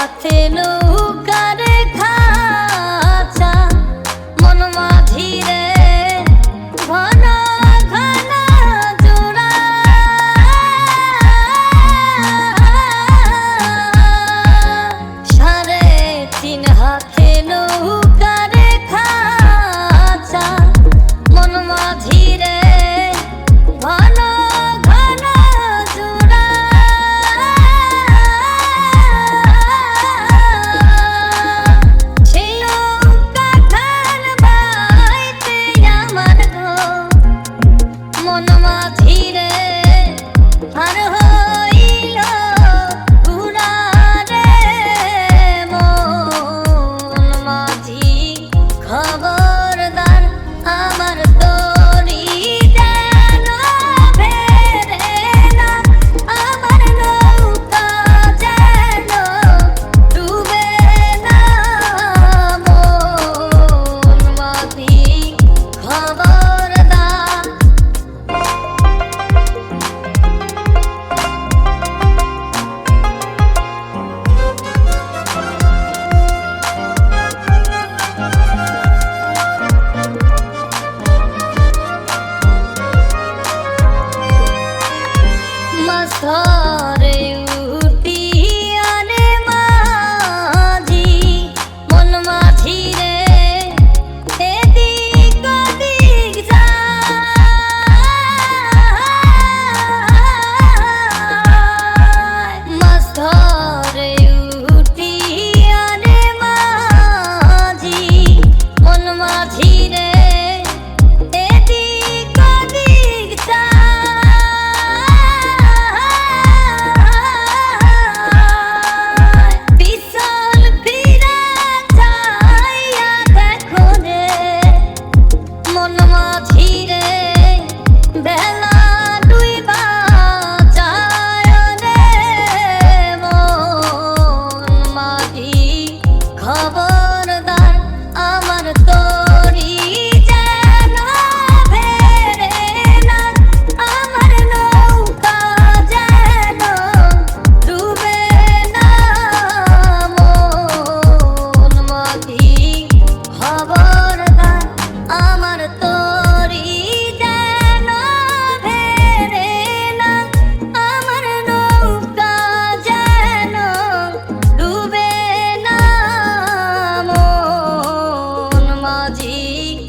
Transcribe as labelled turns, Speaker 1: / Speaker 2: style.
Speaker 1: সাথে নৌকারে খাচা মন মাঝি রে ঘন ঘন জোড়া। সাড়ে cover い。